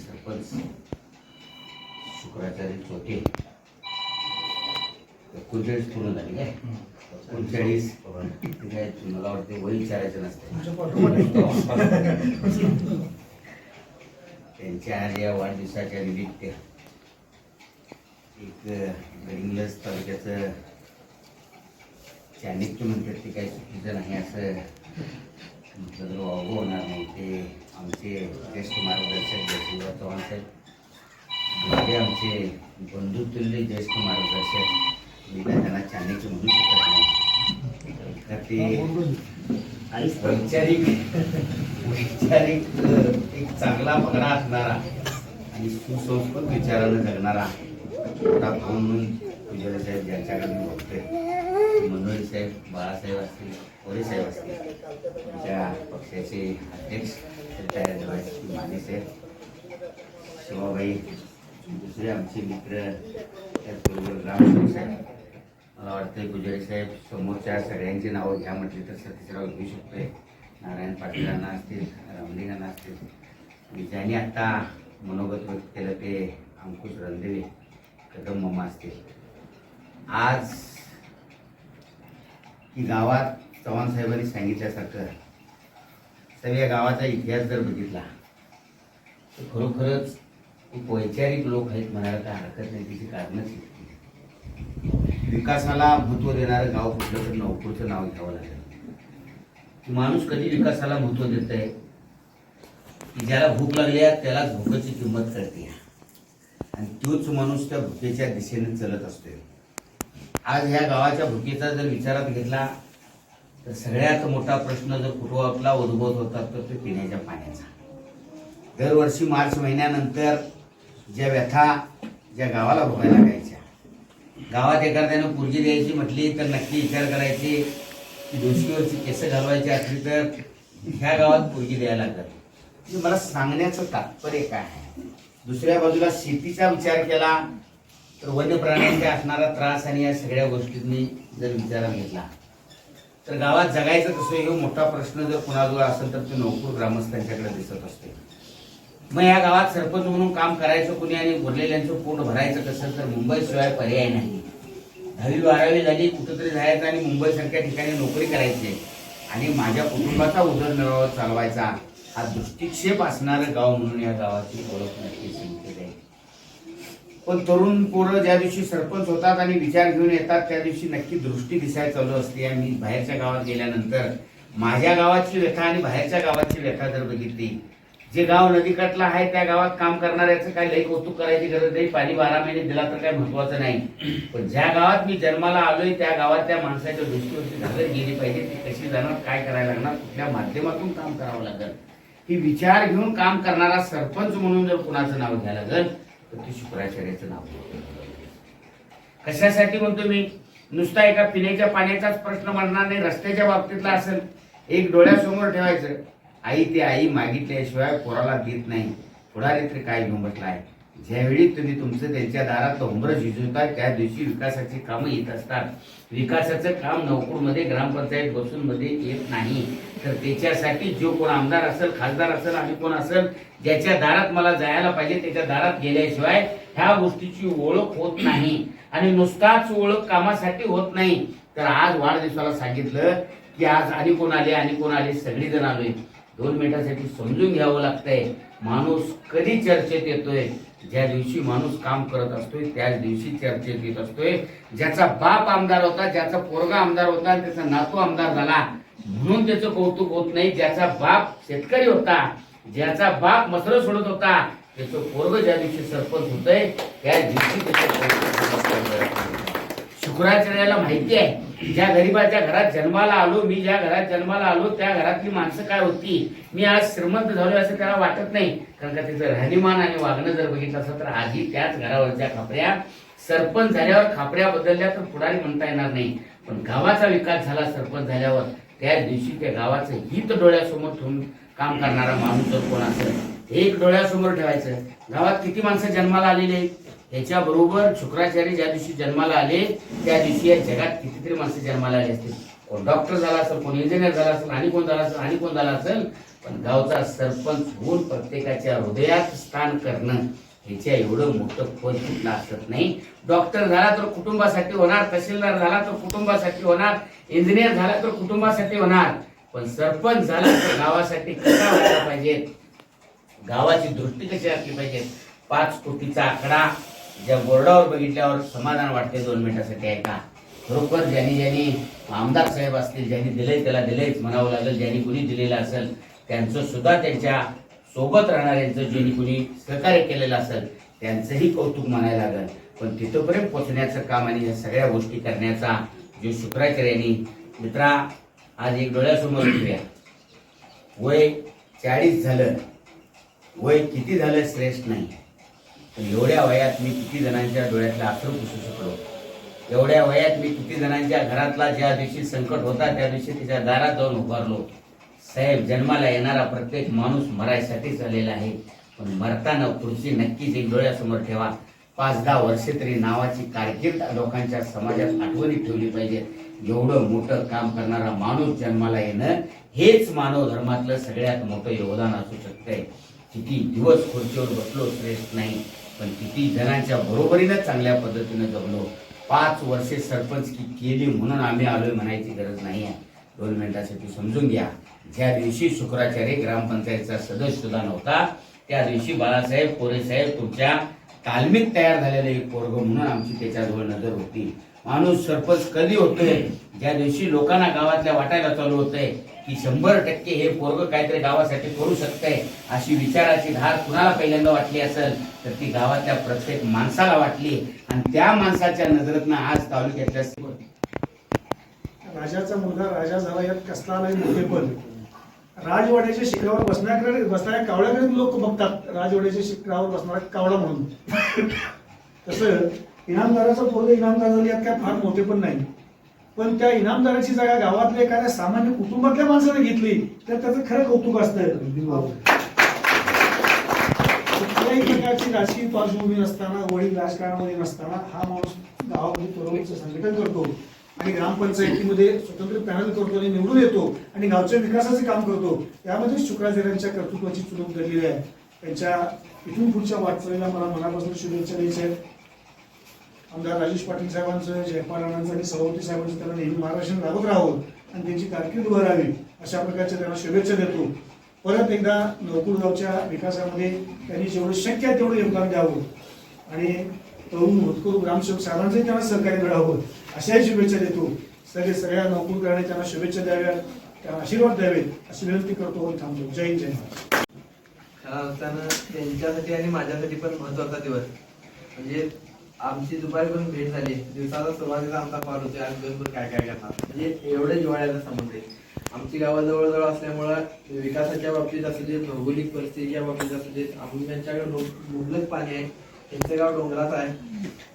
सरपंच शुक्राचार्य चोटे एकोणचाळीस पूर्ण झाली काय? एकोणचाळीस काय मला वाटते वय विचारायचं नसते. त्यांच्या आज या वाढदिवसाच्या निमित्त एक गडिंग्लज तालुक्याचं चाणक्य म्हणतात ते काही चुकीचं नाही असं म्हटलं तर वावगं होणार नाही. ते आमचे ज्येष्ठ मार्गदर्शक जयसिंगराव चव्हाण साहेब हे आमचे बंधुतुल्य ज्येष्ठ मार्गदर्शक मी काय त्यांना चाणक्य म्हणू शकत नाही. तर ते वैचारिक वैचारिक एक चांगला पगडा असणारा आणि सुसंस्कृत विचारानं जगणारा मोठा भाऊ म्हणून पूजारी साहेब ज्यांच्याकडे मी बघतोय. मनोहरी साहेब बाळासाहेब असतील. कोरे साहेब असतील आमच्या पक्षाचे अध्यक्ष रिटायर माने साहेब शिवाबाई दुसरे आमचे मित्र त्याचबरोबर रामसाहेब साहेब मला वाटतंय पुजारी साहेब समोरच्या सगळ्यांची नावं घ्या म्हटली तर सतीशराव घेऊ शकतोय नारायण पाटीलांना असतील रामलिंगांना असतील आणि ज्यांनी आत्ता मनोगत व्यक्त केलं ते अंकुश रणदेवे कदम मम्मा असतील आज की गावात चव्हाण साहेबांनी सांगितल्यासारखं सगळ्या गावाचा इतिहास जर बघितला तर खरोखरच खूप वैचारिक लोक आहेत म्हणायला काय हरकत नाही तिची कारणच विकासाला महत्त्व देणारं गाव कुठलं तर नवपूरचं नाव घ्यावं लागेल. माणूस कधी विकासाला महत्त्व देत आहे की ज्याला भूक लागली आहे त्याला भूकेची किंमत करते आणि तोच माणूस त्या भुकेच्या दिशेने चलत असतोय. आज ह्या गावाच्या भुकेचा जर विचारात घेतला तर सगळ्यात मोठा प्रश्न जर कुटुंबातला उद्भवत होता तर तो पिण्याच्या पाण्याचा. दरवर्षी मार्च महिन्यानंतर ज्या व्यथा ज्या गावाला भोगायला लागायच्या गावात एखाद्यानं पूर्जी द्यायची म्हटली तर नक्की विचार करायचे की दोषीवरची केस घालवायची असली तर ह्या गावात पूर्जी द्यायला लागत म्हणजे मला सांगण्याचं तात्पर्य काय आहे? दुसऱ्या बाजूला शेतीचा विचार केला तर वन्य प्राण्यांचा असणारा त्रास आणि या सगळ्या गोष्टींनी जर विचारात घेतला तर गावात जगायचं कसं हे मोठा प्रश्न जर कुणाजवळ असेल तर तो नोकूर ग्रामस्थांच्याकडे दिसत असते. मग या गावात सरपंच म्हणून काम करायचं कुणी आणि उरलेल्यांचं पोट भरायचं कसं तर मुंबईशिवाय पर्याय नाही. दहावी बारावी झाली कुठंतरी जायचं आणि मुंबईसारख्या ठिकाणी नोकरी करायची आहे. आणि माझ्या कुटुंबाचा उदरनिर्वाह चालवायचा हा दृष्टिक्षेप असणारं गाव म्हणून या गावाची ओळख नक्कीच पण तरुण पोरं ज्या दिवशी सरपंच होतात आणि विचार घेऊन येतात त्या दिवशी नक्की दृष्टी दिसायला चालू असते. आणि मी बाहेरच्या गावात गेल्यानंतर माझ्या गावाची व्यथा आणि बाहेरच्या गावाची व्यथा जर बघितली जे गाव नदीकाठला आहे त्या गावात काम करणाऱ्याचं काय लई कौतुक करायची गरज नाही. पाणी बारा महिने दिला तर काय महत्वाचं नाही. पण ज्या गावात मी जन्माला आलोय त्या गावात त्या माणसाच्या दृष्टीवरती झालं गेली पाहिजे. ती कशी जाणार काय करायला लागणार कुठल्या माध्यमातून काम करावं लागेल? ही विचार घेऊन काम करणारा सरपंच म्हणून जर कुणाचं नाव घ्यायला लागेल तर ते शुक्राचार्याचं नाव कशासाठी म्हणतो मी? नुसता एका पिण्याच्या पाण्याचाच प्रश्न म्हणणार नाही रस्त्याच्या बाबतीतला असेल. एक डोळ्यासमोर ठेवायचं. आई ते आई मागितल्याशिवाय पोराला देत नाही. पुढारी तरी काय घेऊन आहे? ज्यावेळी तुम्ही तुमचं त्यांच्या दारात उंबर शिजवता त्या दिवशी विकासाची कामं येत असतात. विकासाचं काम नवपूरमध्ये ग्रामपंचायत बसून मध्ये येत नाही. तर त्याच्यासाठी जो कोण आमदार असेल खासदार असेल आणि कोण असेल ज्याच्या दारात मला जायला पाहिजे त्याच्या दारात गेल्याशिवाय ह्या गोष्टीची ओळख होत नाही. आणि नुसताच ओळख कामासाठी होत नाही. तर आज वाढदिवसाला सांगितलं की आज आणि कोण आले आणि कोण आले सगळी जण आलोय. दोन मिनिटासाठी समजून घ्यावं लागतंय. माणूस कधी चर्चेत येतोय? ज्या दिवशी माणूस काम करत असतोय त्याच दिवशी चर्चेत येत असतोय. ज्याचा बाप आमदार होता ज्याचा पोरगा आमदार होता त्याचा नातू आमदार झाला म्हणून त्याचं कौतुक होत नाही. ज्याचा बाप शेतकरी होता ज्याचा बाप मसर सोडत होता त्याचं पोरग ज्या दिवशी सरपंच होतय त्या दिवशी शुक्राचार्याला माहिती आहे ज्या गरीबाच्या घरात जन्माला आलो मी ज्या घरात जन्माला आलो त्या घरातली माणसं काय होती? मी आज श्रीमंत झालो असं त्याला वाटत नाही. कारण का त्याचं राहणीमान आणि वागणं जर बघितलं असं तर आधी त्याच घरावरच्या खापऱ्या सरपंच झाल्यावर खापऱ्या बदलल्या तर पुढारी म्हणता येणार नाही. पण गावाचा विकास झाला सरपंच झाल्यावर त्या दिवशी त्या गावाचं हित डोळ्यासमोर ठेवून काम करणारा माणूस जर कोण असेल एक डोळ्यासमोर ठेवायचं. गावात किती माणसं जन्माला आलेली आहेत? याच्या बरोबर शुक्राचार्य ज्या दिवशी जन्माला आले त्या दिवशी या जगात कितीतरी माणसं जन्माला आली असतील. कोण डॉक्टर झाला असेल कोण इंजिनियर झाला असेल आणि कोण झाला असेल आणि कोण झाला असेल पण गावचा सरपंच होऊन प्रत्येकाच्या हृदयात स्थान करणं ह्याच्या एवढं मोठं पद कुठलं असत नाही. डॉक्टर झाला तर कुटुंबासाठी होणार तहसीलदार झाला तर कुटुंबासाठी होणार इंजिनियर झाला तर कुटुंबासाठी होणार. पण सरपंच झाला तर गावासाठी कसा व्हायला पाहिजे? गावाची दृष्टी कशी असली पाहिजे? पाच कोटीचा आकडा ज्या बोर्डावर बघितल्यावर समाधान वाटते दोन मिनिटासाठी ऐका. खरोखर ज्यांनी ज्यांनी आमदार साहेब असतील ज्यांनी दिलंय त्याला दिलंयच म्हणावं लागेल ज्यांनी कुणी दिलेलं असेल त्यांचं सुद्धा त्यांच्यासोबत राहणाऱ्यांचं ज्यांनी कुणी सहकार्य केलेलं असेल त्यांचंही कौतुक म्हणायला लागेल. पण तिथंपर्यंत पोचण्याचं काम आणि या सगळ्या गोष्टी करण्याचा जो शुक्राचार्यांनी मित्रा आज एक डोळ्यासमोर ठेवूया वय चाळीस झालं. वय किती झालं श्रेष्ठ नाही. एवढ्या वयात मी किती जणांच्या डोळ्यातला अश्रू पुसू शकलो? एवढ्या वयात मी किती जणांच्या घरातला ज्या दिवशी संकट होता त्या दिवशी तिच्या दारात जाऊन उभारलो. साहेब जन्माला येणारा प्रत्येक माणूस मरायसाठीच आलेला आहे. पण मरताना खुर्ची नक्कीच एक डोळ्यासमोर ठेवा. पाच दहा वर्षे तरी नावाची कारकीर्द लोकांच्या समाजात आठवणीत ठेवली पाहिजे एवढं मोठं काम करणारा माणूस जन्माला येणं हेच मानव धर्मातलं सगळ्यात मोठं योगदान असू शकतंय. किती दिवस खुर्चीवर बसलो श्रेष्ठ नाही पण किती जणांच्या बरोबरीनं चांगल्या पद्धतीनं जगलो. पाच वर्षे सरपंच की केली म्हणून आम्ही आलोय म्हणायची गरज नाही आहे दोन मिनिटासाठी समजून घ्या. ज्या दिवशी शुक्राचार्य ग्रामपंचायतचा सदस्य सुद्धा नव्हता त्या दिवशी बाळासाहेब कोरेसाहेब तुमच्या तालमीत तयार झालेलं एक पोरग म्हणून आमची त्याच्याजवळ नजर होती. माणूस सरपंच कधी होतोय? ज्या दिवशी लोकांना गावातल्या वाटायला चालू होतंय की शंभर टक्के हे पोरग काहीतरी गावासाठी करू शकतंय अशी विचाराची धार कुणाला पहिल्यांदा वाटली असेल तर ती गावातल्या प्रत्येक माणसाला वाटली. आणि त्या माणसाच्या नजरेतनं आज तालुक्यातल्या राजाचा मुलगा राजा झाला यात कसला नाही मोठे पण. राजवाड्याच्या शिखरावर बसण्याकडे बसणाऱ्या कावळ्याकडे लोक बघतात राजवाड्याच्या शिखरावर बसणारा कावळा म्हणून. तसं इनामदाराचा पोरग इनामदार झाले यात काय फार मोठे पण नाही. पण त्या इनामदाराची जागा गावातल्या एखाद्या सामान्य कुटुंबातल्या माणसाने घेतली तर त्याचं खरं कौतुक असतं. कुठल्याही प्रकारची राजकीय पार्श्वभूमी नसताना वडील राजकारणामध्ये नसताना हा माणूस गावामध्ये पुरवणीचं संघटन करतो आणि ग्रामपंचायतीमध्ये स्वतंत्र पॅनल करतो आणि निवडून येतो आणि गावच्या विकासाचे काम करतो. यामध्ये शुक्राचार्यांच्या कर्तृत्वाची चुलूक धरलेली आहे. त्यांच्या इथून पुढच्या वाटचालीला मला मनापासून शुभेच्छा द्यायच्या आहेत. आमदार राजेश पाटील साहेबांचं जयपाल राणांचं आणि सभापती साहेबांचं त्यांना नेहमी मार्गदर्शन लागत राहावं आणि त्यांची कारकीर्द भरावी अशा प्रकारच्या त्यांना शुभेच्छा देतो. परत एकदा नवकुळगावच्या गावच्या विकासामध्ये त्यांनी जेवढं शक्य आहे तेवढं योगदान द्यावं. आणि तरुण होतकरू ग्रामसेवक साहेबांचंही त्यांना सहकार्य मिळावं अशाही शुभेच्छा देतो. सगळे सगळ्या नवकुळकरांनी त्यांना शुभेच्छा द्याव्यात त्यांना आशीर्वाद द्यावेत अशी विनंती करतो थांबतो. जय हिंद जय महाराज त्यांच्यासाठी आणि माझ्यासाठी पण महत्त्वाचा दिवस. म्हणजे आमची दुपारी पण भेट झाली. दिवसाचा सुरुवातीचा आमचा कॉल होते आणि दिवसभर काय काय करणार. म्हणजे एवढे जिवाळ्याचा संबंध आहे. आमची गावं जवळजवळ असल्यामुळं विकासाच्या बाबतीत असू देत भौगोलिक परिस्थितीच्या बाबतीत असू देत आमच्याकडे मुबलक पाणी आहे. त्यांचं गाव डोंगरात आहे.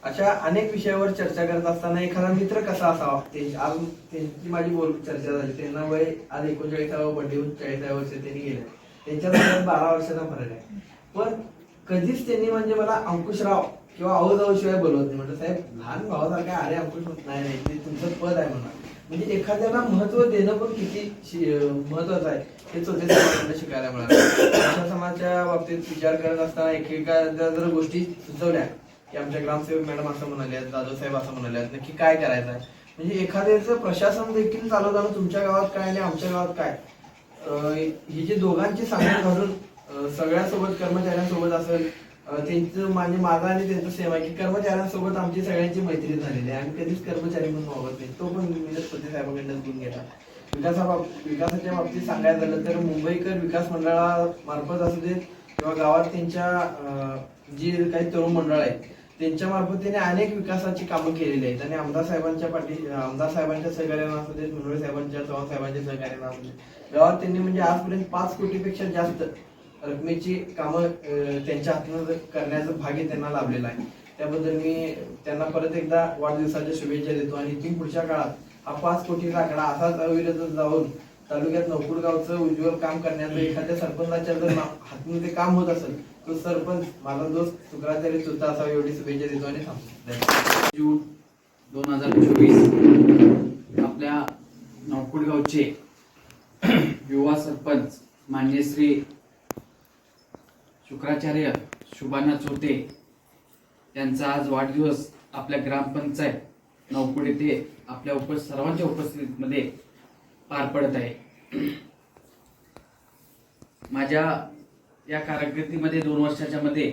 अशा अनेक विषयावर चर्चा करत असताना एखादा मित्र कसा असावा? ते आज त्यांची माझी बोल चर्चा झाली. त्यांना वय आज एकोणचाळीसावं बड्डे होऊन चाळीसाव्या वर्ष त्यांनी गेले. त्यांच्या बारा वर्षाचा फरक आहे. पण कधीच त्यांनी म्हणजे मला अंकुशराव किंवा अहो जाऊ शिवाय बोलवत नाही. म्हटलं साहेब लहान भावासारखा अरे अंकुश नाही नाही ते म्हणजे तुमचं पद आहे म्हणा. म्हणजे एखाद्याला महत्त्व देणं पण किती महत्वाचं आहे. हे चौथे समाजाला शिकायला मिळालं. आमच्या समाजाच्या बाबतीत विचार करत असताना एकेकाच्या जर गोष्टी सुचवल्या की आमच्या ग्रामसेवक मॅडम असं म्हणाले दादू साहेब असं म्हणाले नक्की काय करायचं आहे म्हणजे एखाद्याचं प्रशासन देखील चालवताना तुमच्या गावात काय आणि आमच्या गावात काय? हे ही जी दोघांची सांगड घालून सगळ्यांसोबत कर्मचाऱ्यांसोबत असेल त्यांचं म्हणजे माझा आणि त्यांचं सेवा की कर्मचाऱ्यांसोबत आमची सगळ्यांची मैत्री झालेली आहे. आम्ही कधीच कर्मचारी म्हणून वागत नाही. तो पण मी पती साहेबांकडनं गुण घेतला विकासा विकासाच्या बाबतीत सांगायचं झालं तर मुंबईकर विकास मंडळामार्फत असू देत किंवा गावात त्यांच्या जी काही तरुण मंडळ आहेत त्यांच्या मार्फत त्यांनी अनेक विकासाची कामं केलेली आहेत. आणि आमदार साहेबांच्या पाठी आमदार साहेबांच्या सहकार्यानं असू देत मुंबई साहेबांच्या चव्हाण साहेबांच्या सहकार्यानं असू देत गावात त्यांनी म्हणजे आजपर्यंत पाच कोटीपेक्षा जास्त रकमेची कामं त्यांच्या हातून करण्याचं भाग्य त्यांना लाभलेलं आहे. त्याबद्दल मी त्यांना परत एकदा वाढदिवसाच्या शुभेच्छा देतो. आणि इथून पुढच्या काळात हा पाच कोटीचा आकडा असाच अविरत जाऊन तालुक्यात नवपूर उज्ज्वल काम करण्याचं एखाद्या सरपंचाच्या जर हातून ते काम होत असेल तो सरपंच माझा दोस्त शुक्राचार्य सुद्धा असावा एवढी शुभेच्छा देतो आणि थांबतो. जून दोन हजार चोवीस आपल्या नवकुडगावचे युवा सरपंच मान्यश्री शुक्राचार्य शुभाना चोते यांचा आज वाढदिवस आपल्या ग्रामपंचायत नवपूड येथे आपल्या उप सर्वांच्या उपस्थितीमध्ये पार पडत आहे. माझ्या या कारकिर्दीमध्ये दोन वर्षाच्या मध्ये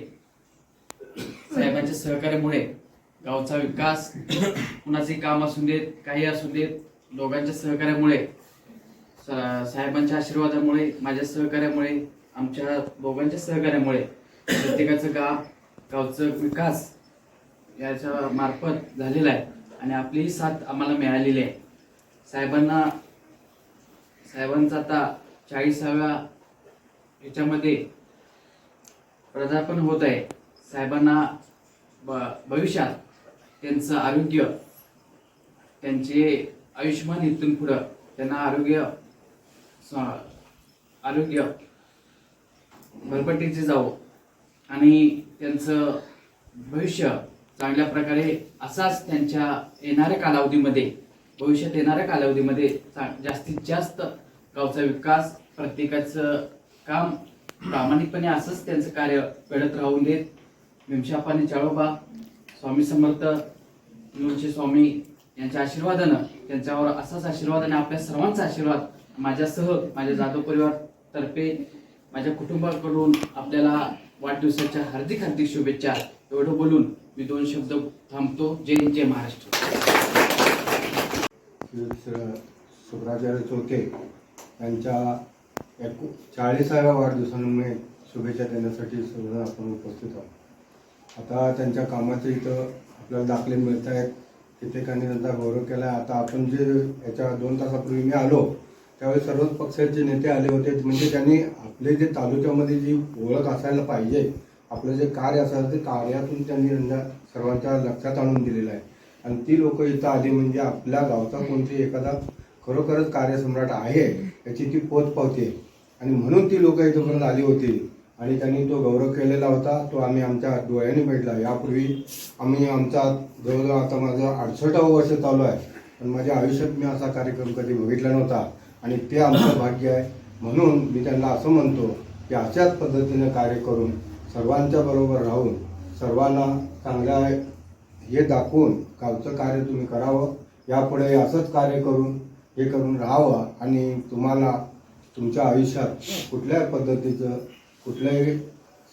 साहेबांच्या सहकार्यामुळे गावचा विकास कुणाचे काम असू देत काही असू देत दोघांच्या सहकार्यामुळे साहेबांच्या आशीर्वादामुळे माझ्या सहकार्यामुळे आमच्या दोघांच्या सहकार्यामुळे प्रत्येकाचं गाव गावचं विकास याच्या मार्फत झालेला आहे आणि आपली साथ आम्हाला मिळालेली आहे. साहेबांना साहेबांचा आता चाळीसाव्या याच्यामध्ये प्रदार्पण होत आहे. साहेबांना ब- भविष्यात त्यांचं आरोग्य त्यांचे आयुष्यमान इथून पुढं त्यांना आरोग्य आरोग्य भरपट्टीचे जावं. आणि त्यांचं भविष्य चांगल्या प्रकारे असाच त्यांच्या येणाऱ्या कालावधीमध्ये भविष्यात येणाऱ्या कालावधीमध्ये जास्तीत जास्त गावचा विकास प्रत्येकाचं काम प्रामाणिकपणे असंच त्यांचं कार्य घडत राहून देत भीमशापाने चाळोबा स्वामी समर्थ मूळचे स्वामी यांच्या आशीर्वादानं त्यांच्यावर असाच आशीर्वाद आणि आपल्या सर्वांचा आशीर्वाद माझ्यासह माझ्या जाधव परिवार तर्फे माझ्या कुटुंबाकडून आपल्याला वाढदिवसाच्या हार्दिक हार्दिक शुभेच्छा. एवढं बोलून मी दोन शब्द थांबतो. जय जय महाराष्ट्र. शुभ्राचार्य चौथे यांच्या एकू चाळीसाव्या वाढदिवसांमुळे शुभेच्छा देण्यासाठी सर्वजण आपण उपस्थित आहोत. आता त्यांच्या कामाचे इथं आपल्याला दाखले मिळत आहेत कित्येकांनी त्यांचा गौरव केला आहे आता आपण जे याच्या दोन तासापूर्वी मी आलो त्यावेळी सर्वच पक्षाचे नेते आले होते. म्हणजे त्यांनी आपले जे तालुक्यामध्ये जी ओळख असायला पाहिजे आपलं जे कार्य असायला ते कार्यातून त्यांनी सर्वांच्या लक्षात आणून दिलेलं आहे. आणि ती लोक इथं आली म्हणजे आपल्या गावचा कोणती एखादा खरोखरच कार्यसम्राट आहे याची ती पोत पावते. आणि म्हणून ती लोक इथंपर्यंत आली होती. आणि त्यांनी तो गौरव केलेला होता. तो आम्ही आमच्या डोळ्याने भेटला यापूर्वी आम्ही आमचा जवळजवळ आता माझं अडसष्टावं वर्ष चालू आहे. पण माझ्या आयुष्यात मी असा कार्यक्रम कधी बघितला नव्हता. आणि ते आमचं भाग्य आहे. म्हणून मी त्यांना असं म्हणतो की अशाच पद्धतीने कार्य करून सर्वांच्या बरोबर राहून सर्वांना चांगल्या हे दाखवून गावचं कार्य तुम्ही करावं. यापुढे असंच कार्य करून हे करून राहावं आणि तुम्हाला तुमच्या आयुष्यात कुठल्याही पद्धतीचं कुठल्याही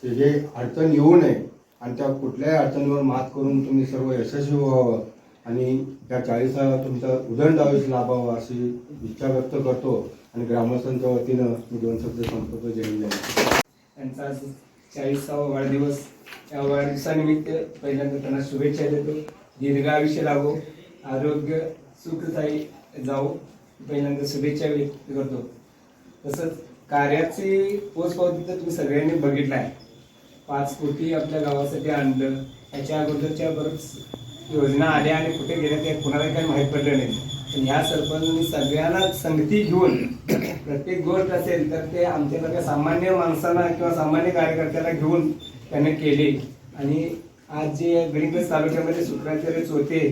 हे अडचण येऊ नये आणि त्या कुठल्याही अडचणीवर मात करून तुम्ही सर्व यशस्वी व्हावं. आणि त्या चाळीसाला तुमचं उदंड लाभावा अशी इच्छा व्यक्त करतो आणि ग्रामस्थांच्या वतीनं मी दोन शब्द संपर्क जय हिंद, त्यांचा आज चाळीसावा वाढदिवस या वाढदिवसानिमित्त पहिल्यांदा त्यांना शुभेच्छा देतो. दीर्घायुष्य लागो लाभो. आरोग्य सुखदायी जावो. पहिल्यांदा शुभेच्छा व्यक्त करतो. तसंच कार्याची पोचपावती तर तुम्ही सगळ्यांनी बघितलं आहे. पाच कोटी आपल्या गावासाठी आणलं. याच्या अगोदरच्या बरंच योजना आल्या आणि कुठे गेल्या ते कुणाला काही माहीत पडलं नाही. पण ह्या सरपंचांनी सगळ्यांना संगती घेऊन प्रत्येक गोष्ट असेल तर ते आमच्यासारख्या सामान्य माणसांना किंवा सामान्य कार्यकर्त्याला घेऊन त्याने केले. आणि आज जे गणित तालुक्यामध्ये शुक्राचार्य चोथे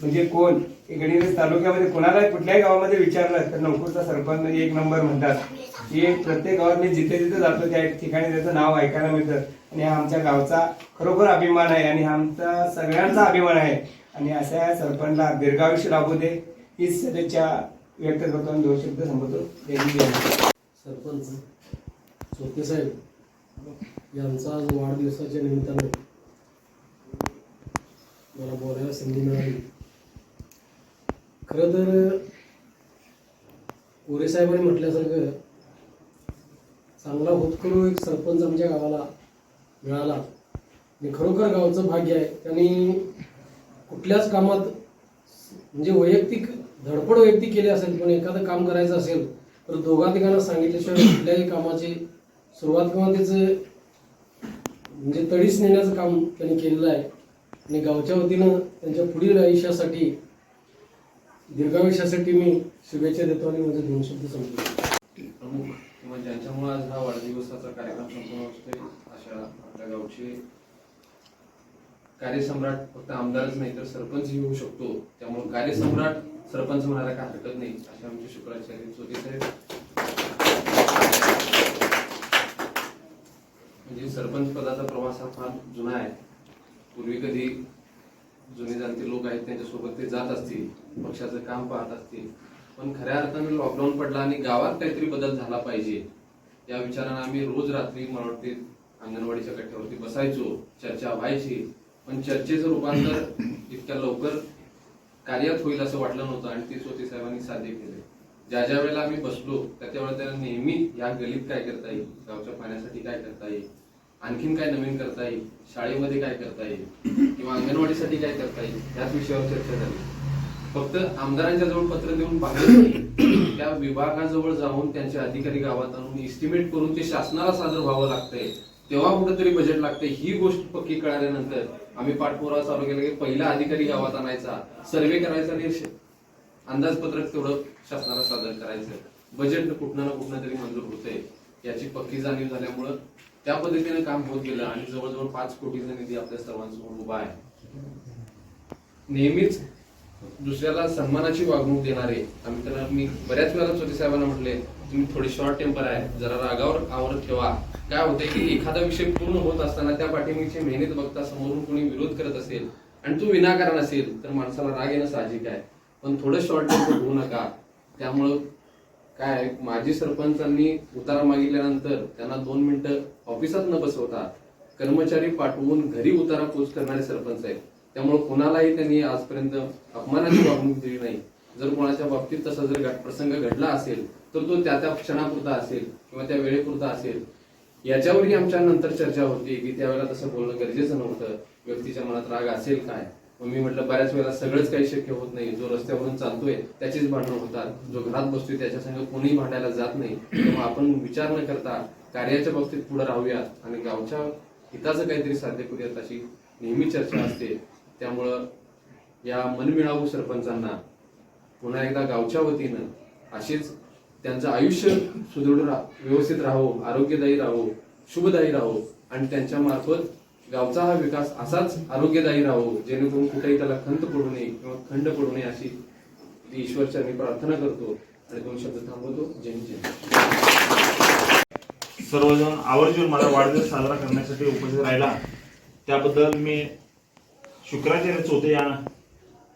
म्हणजे कोण? हे तालुक्यामध्ये कोणालाही कुठल्याही गावामध्ये विचारलं तर नौकरचा सरपंच एक नंबर म्हणतात. की प्रत्येक गावात मी जिथे जिथे जातो त्या ठिकाणी त्याचं नाव ऐकायला मिळतं. आणि हा आमच्या गावचा खरोखर अभिमान आहे आणि हा आमचा सगळ्यांचा अभिमान आहे. आणि अशा सरपंचला दीर्घायुष्य लाभू दे. हीच सदिच्छा व्यक्त करतो आणि दोन शब्द संबोधतो सरपंच चोते साहेब यांचा आज वाढदिवसाच्या निमित्ताने मला बोलायला संधी मिळाली. खरं तर गोरे साहेबांनी म्हटल्यासारखं चांगला होतकरू एक सरपंच आमच्या गावाला मिळाला. आणि खरोखर गावचं भाग्य आहे. त्यांनी कुठल्याच कामात म्हणजे वैयक्तिक धडपड वैयक्तिक केली असेल पण एखादं काम करायचं असेल तर दोघा तिघांना सांगितल्याशिवाय कुठल्याही कामाची सुरुवात किंवा त्याचं म्हणजे तडीस नेण्याचं काम त्यांनी केलेलं आहे. आणि गावच्या वतीनं त्यांच्या पुढील आयुष्यासाठी दीर्घायुष्यासाठी मी शुभेच्छा देतो आणि माझे दोन शब्द संपतो प्रमुख किंवा ज्यांच्यामुळे आज हा वाढदिवसाचा कार्यक्रम संपूर्ण असतोय अशा आपल्या गावचे कार्यसम्राट फक्त आमदारच नाही तर सरपंचही होऊ शकतो. त्यामुळे कार्यसम्राट सरपंच म्हणायला काय हरकत नाही असे आमचे शुक्राचार्य चोते साहेब. म्हणजे सरपंच पदाचा प्रवास हा फार जुना आहे. पूर्वी कधी जुने जाणते लोक आहेत त्यांच्यासोबत ते जात असतील पक्षाचं काम पाहत असतील. पण खऱ्या अर्थाने लॉकडाऊन पडला आणि गावात काहीतरी बदल झाला पाहिजे. या विचारानं आम्ही रोज रात्री मला वाटते अंगणवाडीच्या कट्ट्यावरती बसायचो चर्चा व्हायची. पण चर्चेचं रूपांतर इतक्या लवकर कार्यात होईल असं वाटलं नव्हतं आणि ते स्वती साहेबांनी साध्य केले. ज्या ज्या वेळेला आम्ही बसलो त्या त्यावेळेला त्यांना नेहमी या गलीत काय करता येईल? गावच्या पाण्यासाठी काय करता येईल? आणखीन काय नवीन करता येईल? शाळेमध्ये काय करता येईल? किंवा अंगणवाडीसाठी काय करता येईल? याच विषयावर चर्चा झाली. फक्त आमदारांच्या जवळ पत्र देऊन बाहेर त्या विभागाजवळ जाऊन त्यांचे अधिकारी गावात आणून इस्टिमेट करून ते शासनाला सादर व्हावं लागतंय. तेव्हा कुठेतरी बजेट लागते ही गोष्ट पक्की कळाल्यानंतर आम्ही पाठपुरावा चालू केला की पहिला अधिकारी गावात आणायचा सर्वे करायचा आणि अंदाजपत्रक तेवढं शासनाला सादर करायचं. बजेट कुठनं ना कुठनं तरी मंजूर होतंय. याची पक्की जाणीव झाल्यामुळं त्या पद्धतीने काम होत गेलं आणि जवळजवळ पाच कोटीचा निधी आपल्या सर्वांसमोर उभा आहे. नेहमीच दुसऱ्याला सन्मानाची वागणूक देणारे आम्ही त्यांना मी बऱ्याच वेळा चोरी साहेबांना म्हटले तुम्ही थोडी शॉर्ट टेम्पर आहे जरा रागावर आवर ठेवा. काय होतंय की एखादा विषय पूर्ण होत असताना त्या पाठिंबीची मेहनत बघता समोरून कोणी विरोध करत असेल आणि तू विनाकारण असेल तर माणसाला राग येणं साहजिक आहे. पण थोडं शॉर्ट टेम्पर होऊ नका. त्यामुळं काय माजी सरपंचांनी उतारा मागितल्यानंतर त्यांना दोन मिनिटं ऑफिसात न बसवता कर्मचारी पाठवून घरी उतारा पोच करणारे सरपंच आहेत. त्यामुळे कुणालाही त्यांनी आजपर्यंत अपमानाची वागणूक दिली नाही. जर कोणाच्या बाबतीत तसा जर प्रसंग घडला असेल तर तो त्या त्या क्षणापुरता असेल किंवा त्या वेळेपुरता असेल. याच्यावरही आमच्या नंतर चर्चा होती की त्यावेळेला तसं बोलणं गरजेचं नव्हतं. व्यक्तीच्या मनात राग असेल काय? मग मी म्हटलं बऱ्याच वेळेला सगळंच काही शक्य होत नाही. जो रस्त्यावरून चालतोय त्याचीच भांडणं होतात. जो घरात बसतोय त्याच्या संग कोणीही भांडायला जात नाही. तेव्हा आपण विचार न करता कार्याच्या बाबतीत पुढे राहूयात आणि गावच्या हिताचं काहीतरी साध्य करूयात अशी नेहमी चर्चा असते. त्यामुळं या मनमिळावू सरपंचांना पुन्हा एकदा गावच्या वतीनं अशीच त्यांचं आयुष्य सुदृढ रा व्यवस्थित राहो आरोग्यदायी राहो शुभदायी राहो आणि त्यांच्या मार्फत गावचा हा विकास असाच आरोग्यदायी राहो जेणेकरून कुठेही त्याला खंत पडू नये किंवा खंड पडू नये अशी ईश्वरच्या मी प्रार्थना करतो आणि दोन शब्द थांबवतो. जय जय सर्वजण आवर्जून मला वाढदिवस साजरा करण्यासाठी उपस्थित राहिला. त्याबद्दल मी शुक्राचार्य चोते या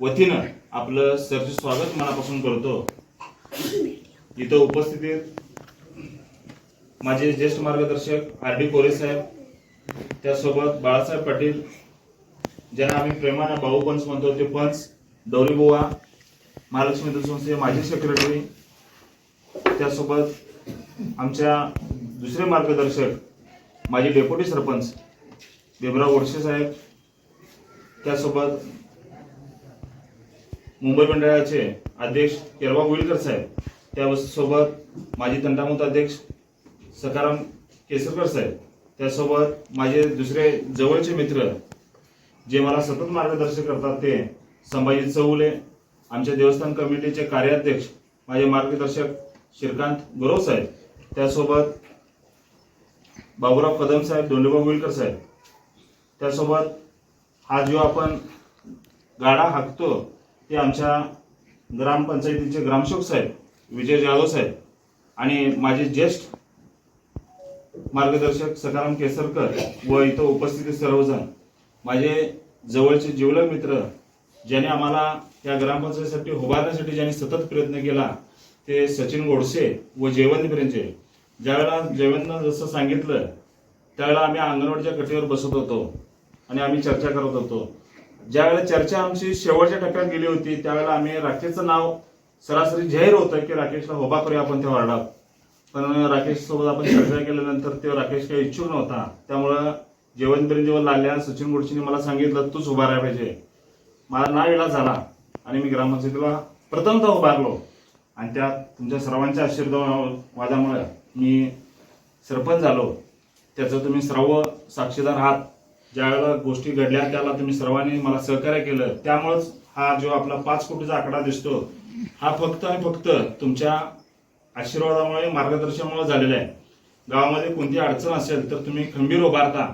वतीनं आपलं सरचे स्वागत मनापासून करतो. इथं उपस्थितीत माझे ज्येष्ठ मार्गदर्शक आर डी कोरे साहेब त्यासोबत बाळासाहेब पाटील ज्यांना आम्ही प्रेमानं भाऊ पंच म्हणतो ते पंच दौरी बुवा महालक्ष्मी दूध माजी सेक्रेटरी त्यासोबत आमच्या दुसरे मार्गदर्शक माझे डेप्युटी सरपंच देवराव ओडशे साहेब. त्यासोबत मुंबई मंडळाचे अध्यक्ष केरबा गोविलकर साहेब. त्यासोबत माजी तंटामुक्त अध्यक्ष सकाराम केसरकर साहेब. त्यासोबत माझे दुसरे जवळचे मित्र जे मला सतत मार्गदर्शन करतात ते संभाजी चौले आमच्या देवस्थान कमिटीचे कार्याध्यक्ष माझे मार्गदर्शक श्रीकांत गुरव साहेब त्यासोबत बाबुराव कदम साहेब दोंडेबा विलकर साहेब. त्यासोबत हा जो आपण गाडा हाकतो ते आमच्या ग्रामपंचायतीचे ग्रामसेवक साहेब विजय जाधव साहेब आणि माझे ज्येष्ठ मार्गदर्शक सकाराम केसरकर व इथं उपस्थित सर्वजण. माझे जवळचे जिवलग मित्र ज्याने आम्हाला या ग्रामपंचायतीसाठी उभारण्यासाठी ज्यांनी सतत प्रयत्न केला ते सचिन गोडसे व जयवंतपर्यंतचे ज्यावेळेला जयवंतनं जसं सांगितलं त्यावेळेला आम्ही अंगणवाडीच्या कटेवर बसत होतो आणि आम्ही चर्चा करत होतो. ज्यावेळेला चर्चा आमची शेवटच्या टप्प्यात गेली होती त्यावेळेला आम्ही राकेशचं नाव सरासरी जाहीर होतं की राकेशला होबा करूया आपण त्या वार्डात. पण राकेश सोबत आपण चर्चा केल्यानंतर ते राकेश काही इच्छुक नव्हता. त्यामुळं जेवणपर्यंत जेव्हा लागल्यानं सचिन गोडशीने मला सांगितलं तूच उभारायला पाहिजे. मला ना वेळा झाला आणि मी ग्रामपंचायतीला प्रथमतः उभारलो. आणि त्या तुमच्या सर्वांच्या आशीर्वादामुळे मी सरपंच झालो. त्याचं तुम्ही सर्व साक्षीदार आहात. ज्यावेळेला गोष्टी घडल्या त्याला तुम्ही सर्वांनी मला सहकार्य केलं. त्यामुळेच हा जो आपला पाच कोटीचा आकडा दिसतो हा फक्त आणि फक्त तुमच्या आशीर्वादामुळे मार्गदर्शनामुळे झालेलं आहे. गावामध्ये कोणती अडचण असेल तर तुम्ही खंबीर उभारता.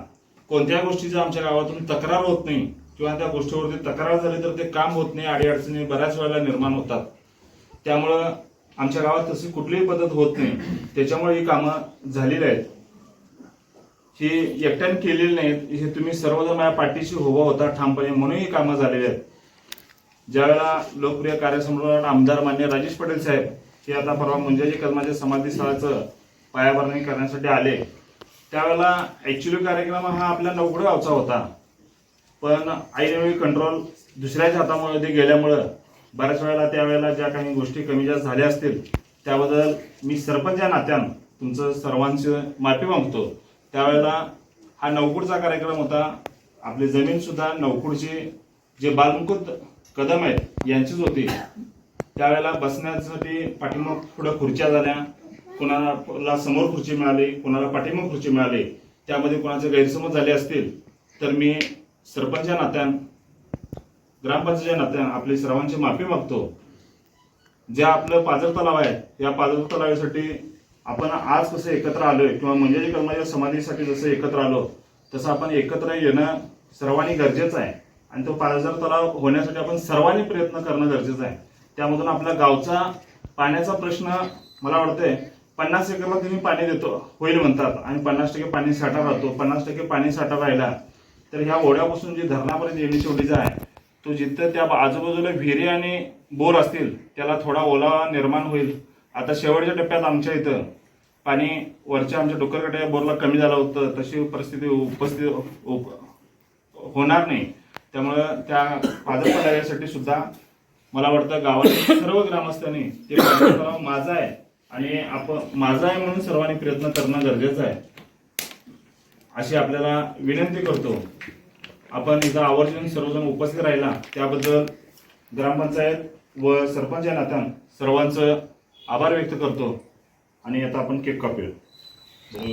कोणत्या गोष्टीचा आमच्या गावातून तक्रार होत नाही किंवा त्या गोष्टीवरती तक्रार झाली तर ते काम होत नाही अडीअडचणी बऱ्याच वेळेला निर्माण होतात. त्यामुळं आमच्या गावात तशी कुठलीही पद्धत होत नाही. त्याच्यामुळे ही कामं झालेली आहेत. ही एकट्याने केलेली नाहीत. हे तुम्ही सर्वजण माझ्या पाठीशी उभा होता ठामपणे. म्हणून ही कामं झालेली आहेत. ज्यावेळेला लोकप्रिय कार्यसम्राट आमदार मान्य राजेश पटेल साहेब ते आता परवा मुंजाजी कदमाच्या समाधी स्थळाचं पायाभरणी करण्यासाठी आले. त्यावेळेला ऍक्च्युली कार्यक्रम हा आपल्या नवगुड गावचा होता. पण ऐनवेळी कंट्रोल दुसऱ्याच्या हातामध्ये ते गेल्यामुळं बऱ्याच वेळेला त्यावेळेला ज्या काही गोष्टी कमी जास्त झाल्या असतील त्याबद्दल मी सरपंच या नात्यानं तुमचं सर्वांचं माफी मागतो. त्यावेळेला हा नवकुडचा कार्यक्रम होता. आपली जमीनसुद्धा नवकुडचे नवकुडची जे बालमुकुद कदम आहेत यांचीच होती. त्यावेळेला बसण्यासाठी पाठीमाग पुढं खुर्च्या झाल्या. कोणाला समोर खुर्ची मिळाली कोणाला पाठीमाग खुर्ची मिळाली त्यामध्ये कोणाचे गैरसमज झाले असतील तर मी सरपंच नात्यान नात्यानं ग्रामपंचायतच्या नात्यानं आपली सर्वांची माफी मागतो. जे आपलं पाजर तलाव आहे या पाजर तलावासाठी आपण आज कसं एकत्र आलोय किंवा म्हणजे कर्माच्या समाधीसाठी जसं एकत्र आलो तसं आपण एकत्र येणं सर्वांनी गरजेचं आहे. आणि तो पाजर तलाव होण्यासाठी आपण सर्वांनी प्रयत्न करणं गरजेचं आहे. त्यामधून आपल्या गावचा पाण्याचा प्रश्न मला वाटतंय पन्नास एकरला तुम्ही पाणी देतो होईल म्हणतात. आणि पन्नास टक्के पाणी साठा राहतो. पन्नास टक्के पाणी साठा राहिला तर ह्या ओढ्यापासून जे धरणापर्यंत येण्याची ओढीचा आहे तो जिथं त्या आजूबाजूला विहिरी आणि बोर असतील त्याला थोडा ओलावा निर्माण होईल. आता शेवटच्या टप्प्यात आमच्या इथं पाणी वरच्या आमच्या डोकरकट्या बोरला कमी झालं होतं. तशी परिस्थिती उपस्थित उप- होणार नाही. त्यामुळं त्या पादर तलावासाठी सुद्धा मला वाटतं गावातील सर्व ग्रामस्थांनी ते पादर माझा आहे आणि आपण माझा आहे म्हणून सर्वांनी प्रयत्न करणं गरजेचं आहे. अशी आपल्याला विनंती करतो. आपण इथं आवर्जून सर्वजण उपस्थित राहिला. त्याबद्दल ग्रामपंचायत व सरपंच या नात्यानं सर्वांचं आभार व्यक्त करतो. आणि आता आपण केक कापूया